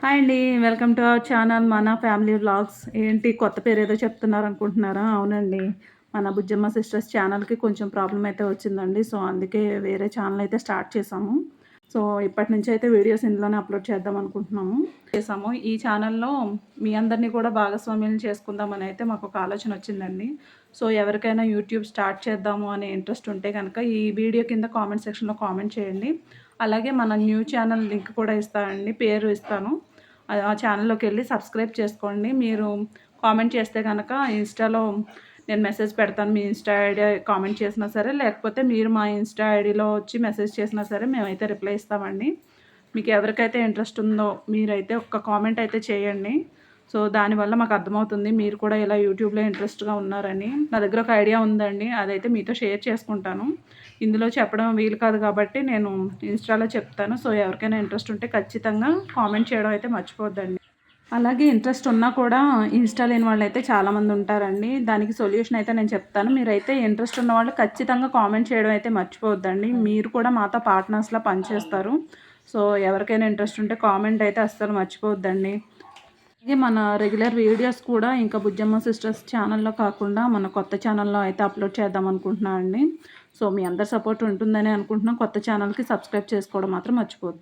Hi అండి welcome to our channel మన family vlogs. ఏంటి కొత్త పేరు ఏదో చెప్తున్నారు అనుకుంటున్నారా? అవునండి మన బుజ్జమ్మ సిస్టర్స్ ఛానల్కి కొంచెం ప్రాబ్లం అయితే వచ్చిందండి సో అందుకే వేరే ఛానల్ అయితే స్టార్ట్ చేసాము సో ఇప్పటి నుంచి అయితే వీడియోస్ ఇందులోనే అప్లోడ్ చేద్దాం అనుకుంటున్నాము. చేసాము ఈ ఛానల్లో మీ అందరినీ కూడా భాగస్వామ్యం చేసుకుందామని అయితే మాకు ఒక ఆలోచన వచ్చిందండి. సో ఎవరికైనా యూట్యూబ్ స్టార్ట్ చేద్దాము అనే ఇంట్రెస్ట్ ఉంటే కనుక ఈ వీడియో కింద కామెంట్ సెక్షన్లో కామెంట్ చేయండి. అలాగే మన న్యూ ఛానల్ లింక్ కూడా ఇస్తానండి పేరు ఇస్తాను. ఆ ఛానల్లోకి వెళ్ళి సబ్స్క్రైబ్ చేసుకోండి. మీరు కామెంట్ చేస్తే కనుక ఇన్స్టాలో నేను మెసేజ్ పెడతాను. మీ ఇన్స్టా ఐడి కామెంట్ చేసినా సరే లేకపోతే మీరు మా ఇన్స్టా ఐడిలో వచ్చి మెసేజ్ చేసినా సరే మేమైతే రిప్లై ఇస్తామండి. మీకు ఎవరికైతే ఇంట్రెస్ట్ ఉందో మీరైతే ఒక్క కామెంట్ అయితే చేయండి. సో దానివల్ల మాకు అర్థమవుతుంది. మీరు కూడా ఇలా యూట్యూబ్లో ఇంట్రెస్ట్గా ఉన్నారని. నా దగ్గర ఒక ఐడియా ఉందండి. అదైతే మీతో షేర్ చేసుకుంటాను. ఇందులో చెప్పడం వీలు కాదు కాబట్టి నేను ఇన్స్టాలో చెప్తాను. సో ఎవరికైనా ఇంట్రెస్ట్ ఉంటే ఖచ్చితంగా కామెంట్ చేయడం అయితే మర్చిపోద్దండి. అలాగే ఇంట్రెస్ట్ ఉన్నా కూడా ఇన్స్టా లేని వాళ్ళు అయితే చాలామంది ఉంటారండి. దానికి సొల్యూషన్ అయితే నేను చెప్తాను. మీరైతే ఇంట్రెస్ట్ ఉన్న వాళ్ళు ఖచ్చితంగా కామెంట్ చేయడం అయితే మర్చిపోవద్దండి మీరు కూడా మాతో పార్ట్నర్స్లా పనిచేస్తారు. సో ఎవరికైనా ఇంట్రెస్ట్ ఉంటే కామెంట్ అయితే అస్సలు మర్చిపోవద్దండి అలాగే మన రెగ్యులర్ వీడియోస్ కూడా ఇంకా బుజ్జమ్మ సిస్టర్స్ ఛానల్లో కాకుండా మన కొత్త ఛానల్లో అయితే అప్లోడ్ చేద్దాం అనుకుంటున్నాను అండి. సో మీ అందరి సపోర్ట్ ఉంటుందని అనుకుంటున్నాం. కొత్త ఛానల్కి సబ్స్క్రైబ్ చేసుకోవడం మాత్రం మర్చిపోద్దు